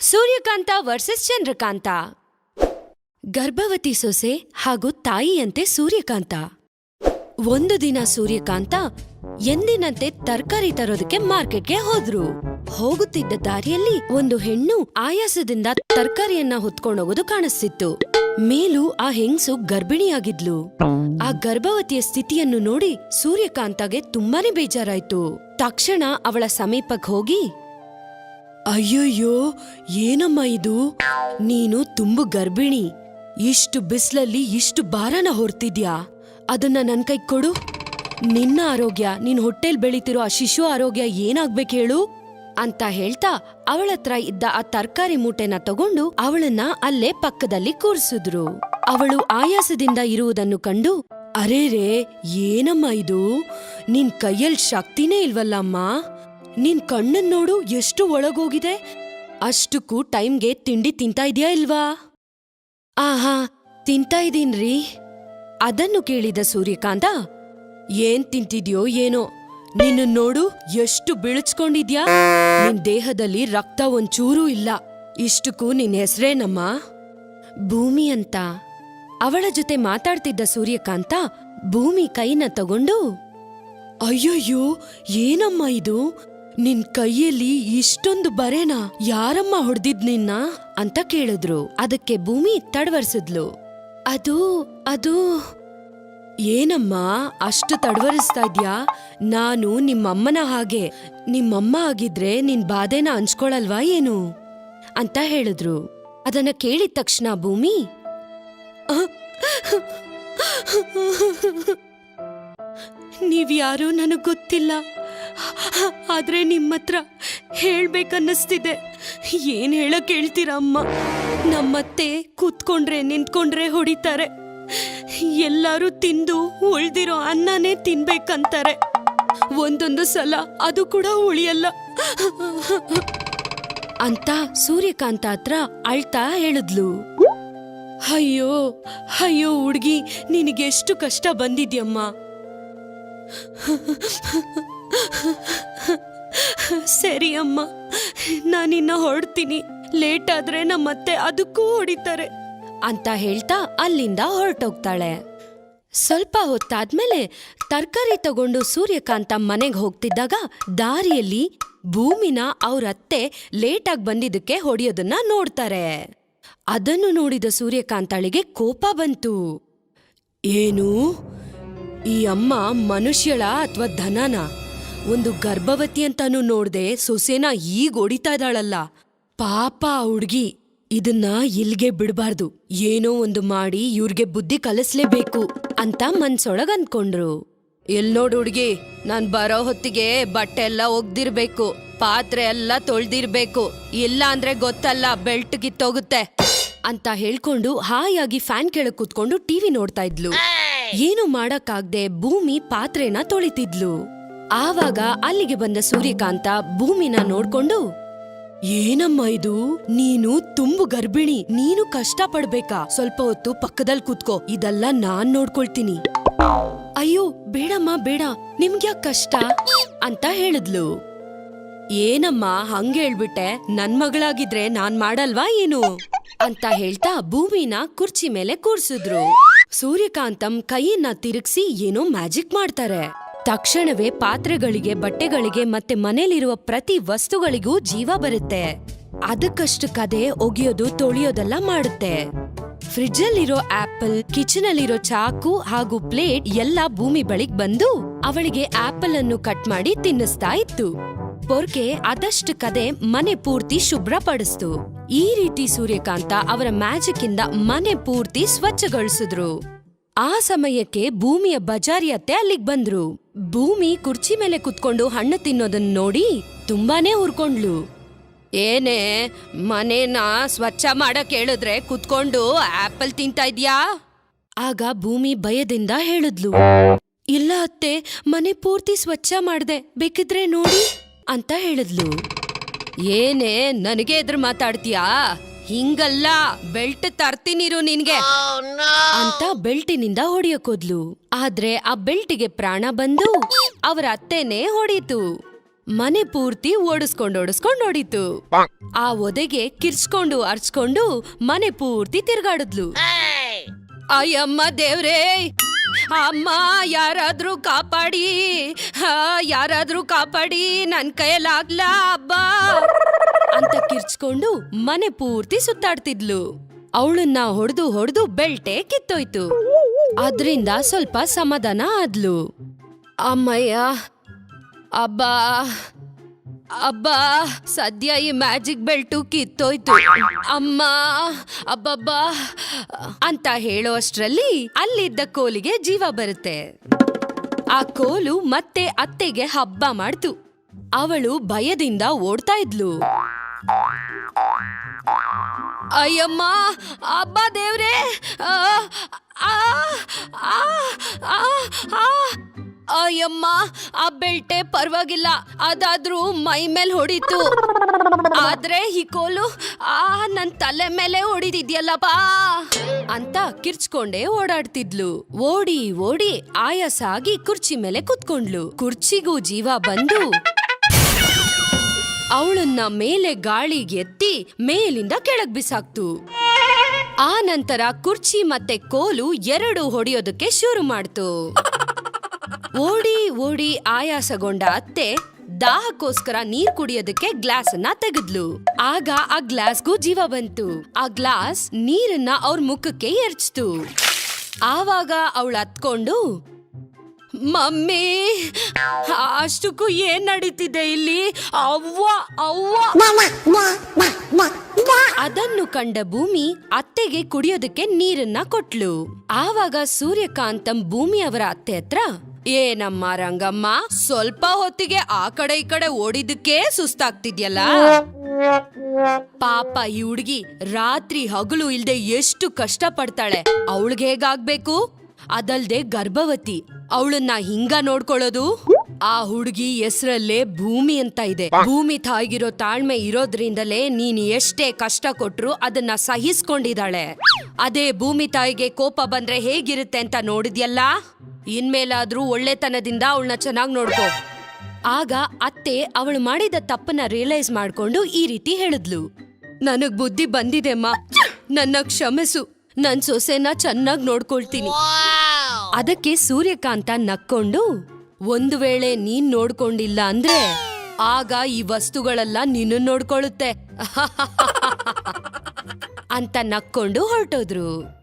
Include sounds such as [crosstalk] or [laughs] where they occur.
Suryakanta versus Chandrakanta. ಗರ್ಭವತಿ ಸೊಸೆ ಹಾಗೂ ತಾಯಿಯಂತೆ ಸೂರ್ಯಕಾಂತ. ಒಂದು ದಿನ ಸೂರ್ಯಕಾಂತ ಎಂದಿನಂತೆ ತರಕಾರಿ ತರೋದಕ್ಕೆ ಮಾರ್ಕೆಟ್ಗೆ ಹೋದ್ರು. ಹೋಗುತ್ತಿದ್ದ ದಾರಿಯಲ್ಲಿ ಒಂದು ಹೆಣ್ಣು ಆಯಾಸದಿಂದ ತರಕಾರಿಯನ್ನ ಹೊತ್ಕೊಂಡೋಗೋದು ಕಾಣಿಸ್ತಿತ್ತು. ಮೇಲೂ ಆ ಹೆಂಗಸು ಗರ್ಭಿಣಿಯಾಗಿದ್ಲು. ಆ ಗರ್ಭವತಿಯ ಸ್ಥಿತಿಯನ್ನು ನೋಡಿ ಸೂರ್ಯಕಾಂತಗೆ ತುಂಬಾನೇ ಬೇಜಾರಾಯ್ತು. ತಕ್ಷಣ ಅವಳ ಸಮೀಪಕ್ಕೆ ಹೋಗಿ ಅಯ್ಯಯ್ಯೋ, ಏನಮ್ಮ ಇದು? ನೀನು ತುಂಬು ಗರ್ಭಿಣಿ. ಇಷ್ಟು ಬಿಸ್ಲಲ್ಲಿ ಇಷ್ಟು ಭಾರನ ಹೊರ್ತಿದ್ಯಾ? ಅದನ್ನ ನನ್ ಕೈ ಕೊಡು. ನಿನ್ನ ಆರೋಗ್ಯ, ನಿನ್ ಹೊಟ್ಟೆಲ್ ಬೆಳೀತಿರೋ ಆ ಶಿಶು ಆರೋಗ್ಯ ಏನಾಗ್ಬೇಕು ಹೇಳು? ಅಂತ ಹೇಳ್ತಾ ಅವಳತ್ರ ಇದ್ದ ಆ ತರಕಾರಿ ಮೂಟೆನ ತಗೊಂಡು ಅವಳನ್ನ ಅಲ್ಲೇ ಪಕ್ಕದಲ್ಲಿ ಕೂರಿಸಿದ್ರು. ಅವಳು ಆಯಾಸದಿಂದ ಇರುವುದನ್ನು ಕಂಡು, ಅರೇರೇ, ಏನಮ್ಮ ಇದು? ನಿನ್ ಕೈಯಲ್ಲಿ ಶಕ್ತಿನೇ ಇಲ್ವಲ್ಲಮ್ಮ? ನಿನ್ ಕಣ್ಣನ್ ನೋಡು ಎಷ್ಟು ಒಳಗೋಗಿದೆ. ಅಷ್ಟಕ್ಕೂ ಟೈಮ್ಗೆ ತಿಂಡಿ ತಿಂತಾ ಇದೆಯಾ ಇಲ್ವಾ? ಆಹಾ, ತಿಂತಾ ಇದೀನ್ರಿ ಅದನ್ನು ಕೇಳಿದ ಸೂರ್ಯಕಾಂತ, ಏನ್ ತಿಂತಿದ್ಯೋ ಏನೋ ನಿನ್ನ ನೋಡು ಎಷ್ಟು ಬಿಳಿಸ್ಕೊಂಡಿದ್ಯಾ ನಿನ್ ದೇಹದಲ್ಲಿ ರಕ್ತ ಒಂಚೂರೂ ಇಲ್ಲ. ಇಷ್ಟಕ್ಕೂ ನಿನ್ ಹೆಸರೇನಮ್ಮ ಭೂಮಿ ಅಂತ. ಅವಳ ಜೊತೆ ಮಾತಾಡ್ತಿದ್ದ ಸೂರ್ಯಕಾಂತ ಭೂಮಿ ಕೈನ ತಗೊಂಡು, ಅಯ್ಯಯ್ಯೋ, ಏನಮ್ಮ ಇದು? ನಿನ್ ಕೈಯಲ್ಲಿ ಇಷ್ಟೊಂದು ಬರೇನಾ? ಯಾರಮ್ಮ ಹೊಡೆದಿದ್ ನಿನ್ನ? ಅಂತ ಕೇಳಿದ್ರು. ಅದಕ್ಕೆ ಭೂಮಿ ತಡವರ್ಸಿದ್ಲು. ಅದು ಅದು, ಏನಮ್ಮ, ಅಷ್ಟು ತಡವರಿಸ್ತಾ ಇದ್ಯಾ? ನಾನು ನಿಮ್ಮಮ್ಮನ ಹಾಗೆ. ನಿಮ್ಮಮ್ಮ ಆಗಿದ್ರೆ ನಿನ್ ಬಾಧೆನ ಹಂಚ್ಕೊಳಲ್ವಾ ಏನು? ಅಂತ ಹೇಳಿದ್ರು. ಅದನ್ನ ಕೇಳಿದ ತಕ್ಷಣ ಭೂಮಿ, ನೀವ್ಯಾರು ನನಗ್ ಗೊತ್ತಿಲ್ಲ. ಆದ್ರೆ ನಿಮ್ಮತ್ರ ಹೇಳ್ಬೇಕನ್ನಿಸ್ತಿದೆ. ಏನ್ ಹೇಳಕ್ ಹೇಳ್ತೀರಾ ಅಮ್ಮ? ನಮ್ಮತ್ತೆ ಕೂತ್ಕೊಂಡ್ರೆ, ನಿಂತ್ಕೊಂಡ್ರೆ ಹೊಡಿತಾರೆ. ಎಲ್ಲರೂ ತಿಂದು ಉಳ್ದಿರೋ ಅನ್ನನೇ ತಿನ್ಬೇಕಂತಾರೆ. ಒಂದೊಂದು ಸಲ ಅದು ಕೂಡ ಉಳಿಯಲ್ಲ. ಅಂತ ಸೂರ್ಯಕಾಂತ ಹತ್ರ ಅಳ್ತಾ ಹೇಳಿದ್ಲು. ಅಯ್ಯೋ ಅಯ್ಯೋ ಹುಡ್ಗಿ, ನಿನಗೆಷ್ಟು ಕಷ್ಟ ಬಂದಿದ್ಯಮ್ಮ? ಸರಿ ಅಮ್ಮ ನಾನಿನ್ನ ಹೊರಡ್ತೀನಿ. ಲೇಟ್ ಆದ್ರೆ ನಮ್ಮತ್ತೆ ಅದಕ್ಕೂ ಹೊಡಿತಾರೆ ಅಂತ ಹೇಳ್ತಾ ಅಲ್ಲಿಂದ ಹೊರಟೋಗ್ತಾಳೆ. ಸ್ವಲ್ಪ ಹೊತ್ತಾದ್ಮೇಲೆ ತರಕಾರಿ ತಗೊಂಡು ಸೂರ್ಯಕಾಂತ ಮನೆಗೆ ಹೋಗ್ತಿದ್ದಾಗ ದಾರಿಯಲ್ಲಿ ಭೂಮಿನ ಅವ್ರ ಅತ್ತೆ ಲೇಟಾಗಿ ಬಂದಿದ್ದಕ್ಕೆ ಹೊಡೆಯೋದನ್ನ ನೋಡ್ತಾರೆ. ಅದನ್ನು ನೋಡಿದ ಸೂರ್ಯಕಾಂತಾಳಿಗೆ ಕೋಪ ಬಂತು. ಏನು? ಈ ಅಮ್ಮ ಮನುಷ್ಯಳ ಅಥವಾ ಧನನ? ಒಂದು ಗರ್ಭವತಿ ಅಂತಾನು ನೋಡ್ದೆ ಸೊಸೆನ ಈಗ ಹೊಡಿತಾ ಇದ್ದಾಳಲ್ಲ. ಪಾಪ ಹುಡ್ಗಿ. ಇದನ್ನ ಇಲ್ಗೆ ಬಿಡಬಾರ್ದು. ಏನೋ ಒಂದು ಮಾಡಿ ಇವ್ರಿಗೆ ಬುದ್ಧಿ ಕಲಿಸ್ಲೇಬೇಕು ಅಂತ ಮನ್ಸೊಳಗ್ ಅನ್ಕೊಂಡ್ರು. ಎಲ್ ನೋಡು ಹುಡ್ಗಿ ನಾನ್ ಬರೋ ಹೊತ್ತಿಗೆ ಬಟ್ಟೆ ಎಲ್ಲ ಒಗ್ದಿರ್ಬೇಕು ಪಾತ್ರೆ ಎಲ್ಲ ತೊಳ್ದಿರ್ಬೇಕು ಇಲ್ಲ ಅಂದ್ರೆ ಗೊತ್ತಲ್ಲ ಬೆಲ್ಟ್ ಗಿತ್ತೋಗುತ್ತೆ ಅಂತ ಹೇಳ್ಕೊಂಡು ಹಾಯಾಗಿ ಫ್ಯಾನ್ ಕೆಳಗೆ ಕೂತ್ಕೊಂಡು ಟಿವಿ ನೋಡ್ತಾ ಇದ್ಲು. ಏನು ಮಾಡಕ್ಕಾಗ್ದೆ ಭೂಮಿ ಪಾತ್ರೆನ ತೊಳಿತಿದ್ಲು. ಆವಾಗ ಅಲ್ಲಿಗೆ ಬಂದ ಸೂರ್ಯಕಾಂತ ಭೂಮಿನ ನೋಡ್ಕೊಂಡು, ಏನಮ್ಮ ಇದು? ನೀನು ತುಂಬು ಗರ್ಭಿಣಿ, ನೀನು ಕಷ್ಟ ಪಡ್ಬೇಕಾ ಸ್ವಲ್ಪ ಹೊತ್ತು ಪಕ್ಕದಲ್ಲಿ ಕೂತ್ಕೋ, ಇದೆಲ್ಲ ನಾನ್ ನೋಡ್ಕೊಳ್ತೀನಿ. ಅಯ್ಯೋ, ಬೇಡಮ್ಮ, ಬೇಡ ನಿಮ್ಗ್ಯಾಕ್ ಕಷ್ಟ? ಅಂತ ಹೇಳಿದ್ಲು. ಏನಮ್ಮ, ಹಂಗ ಹೇಳ್ಬಿಟ್ಟೆ, ನನ್ ಮಗಳಾಗಿದ್ರೆ ನಾನ್ ಮಾಡಲ್ವಾ ಏನು? ಅಂತ ಹೇಳ್ತಾ ಭೂಮಿನ ಕುರ್ಚಿ ಮೇಲೆ ಕೂರ್ಸಿದ್ರು. ಸೂರ್ಯಕಾಂತಂ ಕೈಯನ್ನ ತಿರುಗ್ಸಿ ಏನೋ ಮ್ಯಾಜಿಕ್ ಮಾಡ್ತಾರೆ. ತಕ್ಷಣವೇ ಪಾತ್ರೆಗಳಿಗೆ, ಬಟ್ಟೆಗಳಿಗೆ ಮತ್ತೆ ಮನೇಲಿರುವ ಪ್ರತಿ ವಸ್ತುಗಳಿಗೂ ಜೀವ ಬರುತ್ತೆ. ಅದಕ್ಕಷ್ಟು ಕದೆ ಒಗೆಯೋದು, ತೊಳೆಯೋದೆಲ್ಲ ಮಾಡುತ್ತೆ. ಫ್ರಿಡ್ಜ್ ಅಲ್ಲಿರೋ ಆಪಲ್ ಕಿಚನ್ ಅಲ್ಲಿರೋ ಚಾಕು ಹಾಗೂ ಪ್ಲೇಟ್ ಎಲ್ಲ ಭೂಮಿ ಬಳಿಗೆ ಬಂದು ಅವಳಿಗೆ ಆಪಲ್ ಅನ್ನು ಕಟ್ ಮಾಡಿ ತಿನ್ನಿಸ್ತಾ ಇತ್ತು. ಪೊರ್ಕೆ ಅದಷ್ಟು ಕದೆ ಮನೆ ಪೂರ್ತಿ ಶುಭ್ರಪಡಿಸ್ತು. ಈ ರೀತಿ ಸೂರ್ಯಕಾಂತ ಅವರ ಮ್ಯಾಜಿಕ್ ಇಂದ ಮನೆ ಪೂರ್ತಿ ಸ್ವಚ್ಛಗೊಳಿಸಿದ್ರು. ಆ ಸಮಯಕ್ಕೆ ಭೂಮಿಯ ಬಜಾರಿ ಅತ್ತೆ ಅಲ್ಲಿಗ್ ಬಂದ್ರು. ಭೂಮಿ ಕುರ್ಚಿ ಮೇಲೆ ಕುತ್ಕೊಂಡು ಹಣ್ಣು ತಿನ್ನೋದನ್ನ ನೋಡಿ ತುಂಬಾನೇ ಹುರ್ಕೊಂಡ್ಲು ಏನೇ, ಮನೇನ ಸ್ವಚ್ಛ ಮಾಡಕ್ ಹೇಳಿದ್ರೆ ಕುತ್ಕೊಂಡು ಆಪಲ್ ತಿಂತಾ ಇದ್ಯಾ? ಆಗ ಭೂಮಿ ಭಯದಿಂದ ಹೇಳಿದ್ಲು. ಇಲ್ಲ ಅತ್ತೆ, ಮನೆ ಪೂರ್ತಿ ಸ್ವಚ್ಛ ಮಾಡ್ದೆ, ಬೇಕಿದ್ರೆ ನೋಡಿ ಅಂತ ಹೇಳಿದ್ಲು. ಏನೇ, ನನಗೆ ಎದುರು ಮಾತಾಡ್ತೀಯಾ? ಹಿಂಗಲ್ಲ ಬೆಲ್ಟ್ ತರ್ತೀನಿರು ನಿನ್ಗೆ. ಅಂತ ಬೆಲ್ಟಿನಿಂದ ಹೊಡಿಯಕೋದ್ಲು ಆದ್ರೆ ಆ ಬೆಲ್ಟಿಗೆ ಪ್ರಾಣ ಬಂದು ಅವರ ಅತ್ತೆನೇ ಹೊಡೀತು. ಮನೆ ಪೂರ್ತಿ ಓಡಿಸ್ಕೊಂಡ್ ಓಡಿಸ್ಕೊಂಡ್ ಹೊಡಿತು. ಆ ಒದೆಗೆ ಕಿರ್ಚ್ಕೊಂಡು ಅರ್ಚ್ಕೊಂಡು ಮನೆ ಪೂರ್ತಿ ತಿರ್ಗಾಡಿದ್ಲು. ಅಯ್ಯಮ್ಮ ದೇವ್ರೇ ಅಮ್ಮ ಯಾರಾದ್ರೂ ಕಾಪಾಡಿ ಯಾರಾದ್ರೂ ಕಾಪಾಡಿ ನನ್ ಕೈಯಲ್ಲಾಗ್ಲ ಕಿರ್ಚ್ಕೊಂಡು ಮನೆ ಪೂರ್ತಿ ಸುತ್ತಾಡ್ತಿದ್ಲು. ಅವಳನ್ನ ಹೊಡೆದು ಹೊಡೆದು ಬೆಲ್ಟೆ ಕಿತ್ತೋಯ್ತು. ಅದ್ರಿಂದ ಸ್ವಲ್ಪ ಸಮಾಧಾನ ಆದ್ಲು. ಅಮ್ಮಯ್ಯ, ಅಬ್ಬಾ ಅಬ್ಬಾ, ಸದ್ಯ ಈ ಮ್ಯಾಜಿಕ್ ಬೆಲ್ಟು ಕಿತ್ತೋಯ್ತು. ಅಮ್ಮ, ಅಬ್ಬಬ್ಬಾ ಅಂತ ಹೇಳೋ ಅಷ್ಟ್ರಲ್ಲಿ ಅಲ್ಲಿದ್ದ ಕೋಲಿಗೆ ಜೀವ ಬರುತ್ತೆ. ಆ ಕೋಲು ಮತ್ತೆ ಅತ್ತೆಗೆ ಹಬ್ಬ ಮಾಡ್ತು. ಅವಳು ಭಯದಿಂದ ಓಡ್ತಾ ಇದ್ಲು. ಅಯ್ಯಮ್ಮ, ಅಬ್ಬ ದೇವ್ರೆ. ಅಯ್ಯಮ್ಮ, ಆ ಬೆಲ್ಟೆ ಪರವಾಗಿಲ್ಲ, ಅದಾದ್ರೂ ಮೈ ಮೇಲೆ ಹೊಡಿತು. ಆದ್ರೆ ಈ ಕೋಲು, ಆ, ನನ್ ತಲೆ ಮೇಲೆ ಹೊಡಿದಿದ್ಯಲ್ಲಪ್ಪ ಅಂತ ಕಿರ್ಚ್ಕೊಂಡೆ ಓಡಾಡ್ತಿದ್ಲು. ಓಡಿ ಓಡಿ ಆಯಾಸ ಆಗಿ ಕುರ್ಚಿ ಮೇಲೆ ಕುತ್ಕೊಂಡ್ಲು. ಕುರ್ಚಿಗೂ ಜೀವ ಬಂದು ಅವಳನ್ನ ಮೇಲೆ ಗಾಳಿಗೆ ಎತ್ತಿ ಮೇಲಿಂದ ಕೆಳಗ್ ಬಿಸಾಕ್ತು. ಆ ನಂತರ ಕುರ್ಚಿ ಮತ್ತೆ ಕೋಲು ಎರಡು ಹೊಡೆಯೋದಕ್ಕೆ ಶುರು ಮಾಡ್ತು. ಓಡಿ ಓಡಿ ಆಯಾಸಗೊಂಡ ಅತ್ತೆ ದಾಹಕ್ಕೋಸ್ಕರ ನೀರ್ ಕುಡಿಯೋದಕ್ಕೆ ಗ್ಲಾಸ್ ಅನ್ನ ತೆಗೆದ್ಲು. ಆಗ ಆ ಗ್ಲಾಸ್ಗೂ ಜೀವ ಬಂತು. ಆ ಗ್ಲಾಸ್ ನೀರನ್ನ ಅವ್ರ ಮುಖಕ್ಕೆ ಎರಚ್ತು. ಆವಾಗ ಅವಳು ಹತ್ಕೊಂಡು ಮಮ್ಮಿ ಅಷ್ಟಕ್ಕೂ ಏನ್ ನಡೀತಿದೆ ಇಲ್ಲಿ? ಅವ್ವ ಅವ್ವ. ಅದನ್ನು ಕಂಡ ಭೂಮಿ ಅತ್ತೆಗೆ ಕುಡಿಯೋದಕ್ಕೆ ನೀರನ್ನ ಕೊಟ್ಲು. ಆವಾಗ ಸೂರ್ಯಕಾಂತಂ ಭೂಮಿ ಅವರ ಅತ್ತೆ ಹತ್ರ, ಏನಮ್ಮ ರಂಗಮ್ಮ, ಸ್ವಲ್ಪ ಹೊತ್ತಿಗೆ ಆ ಕಡೆ ಈ ಕಡೆ ಓಡಿದಕ್ಕೆ ಸುಸ್ತಾಗ್ತಿದ್ಯಲ್ಲ? ಪಾಪ ಈ ಹುಡ್ಗಿ ರಾತ್ರಿ ಹಗಲು ಇಲ್ದೆ ಎಷ್ಟು ಕಷ್ಟ ಪಡ್ತಾಳೆ ಅವಳಿಗೆ ಹೇಗಾಗ್ಬೇಕು? ಅದಲ್ದೆ ಗರ್ಭವತಿ. ಅವಳನ್ನ ಹಿಂಗ ನೋಡ್ಕೊಳ್ಳೋದು? ಆ ಹುಡುಗಿ ಹೆಸರಲ್ಲೇ ಭೂಮಿ ಅಂತ ಇದೆ. ಭೂಮಿ ತಾಯಿಗಿರೋ ತಾಳ್ಮೆ ಇರೋದ್ರಿಂದಲೇ ನೀನ್ ಎಷ್ಟೇ ಕಷ್ಟ ಕೊಟ್ರು ಅದನ್ನ ಸಹಿಸ್ಕೊಂಡಿದ್ದಾಳೆ. ಅದೇ ಭೂಮಿ ತಾಯಿಗೆ ಕೋಪ ಬಂದ್ರೆ ಹೇಗಿರುತ್ತೆ ಅಂತ ನೋಡಿದ್ಯಲ್ಲ? ಇನ್ಮೇಲಾದ್ರೂ ಒಳ್ಳೆತನದಿಂದ ಅವಳನ್ನ ಚೆನ್ನಾಗ್ ನೋಡ್ಕೋ. ಆಗ ಅತ್ತೆ ಅವಳು ಮಾಡಿದ ತಪ್ಪನ್ನ ರಿಯಲೈಸ್ ಮಾಡ್ಕೊಂಡು ಈ ರೀತಿ ಹೇಳಿದ್ಲು. ನನಗ್ ಬುದ್ಧಿ ಬಂದಿದೆ ಅಮ್ಮ ನನ್ನ ಕ್ಷಮಿಸು. ನನ್ ಸೊಸೆನ ಚೆನ್ನಾಗ್ ನೋಡ್ಕೊಳ್ತೀನಿ. ಅದಕ್ಕೆ ಸೂರ್ಯಕಾಂತ ನಕ್ಕೊಂಡು, ಒಂದು ವೇಳೆ ನೀನ್ ನೋಡ್ಕೊಂಡಿಲ್ಲ ಅಂದ್ರೆ ಆಗ ಈ ವಸ್ತುಗಳೆಲ್ಲ ನಿನ್ನ ನೋಡ್ಕೊಳ್ಳುತ್ತೆ. [laughs] ಅಂತ ನಕ್ಕೊಂಡು ಹೊರಟೋದ್ರು.